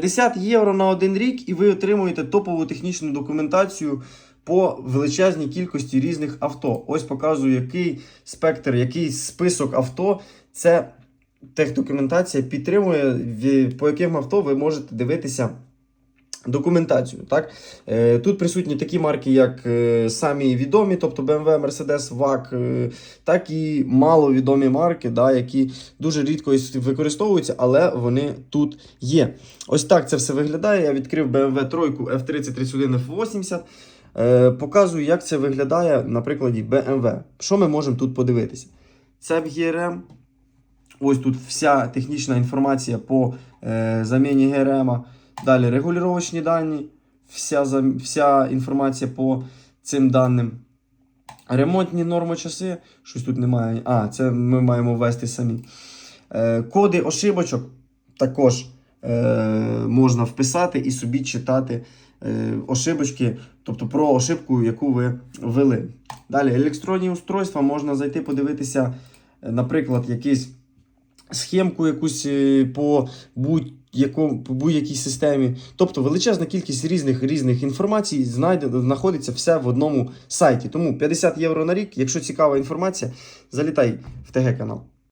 50 євро на один рік, і ви отримуєте топову технічну документацію по величезній кількості різних авто. Ось показую, який спектр, який список авто. Це техдокументація підтримує, по яким авто ви можете дивитися. Документацію, так? Е, Тут присутні такі марки, як е, самі відомі, тобто BMW, Mercedes, VAG, е, так і маловідомі марки, да, які дуже рідко використовуються, але вони тут є. Ось так це все виглядає. Я відкрив BMW 3 F3031 F80. Е, Показую, як це виглядає на прикладі BMW. Що ми можемо тут подивитися? Це в GRM. Ось тут вся технічна інформація по заміні ГРМ. Далі регулювачні дані, вся, вся інформація по цим даним. Ремонтні нормочаси, щось тут немає. А, це ми маємо ввести самі. Е, коди ошибочок також е, можна вписати і собі читати е, ошибочки, тобто про ошибку, яку ви ввели. Далі електронні устройства можна зайти подивитися, е, наприклад, якийсь схемку якусь е, по будь-якому по будь-якій системі. Тобто величезна кількість різних різних інформацій знайде, знаходиться все в одному сайті. Тому 50 євро на рік. Якщо цікава інформація, залітай в ТГ канал.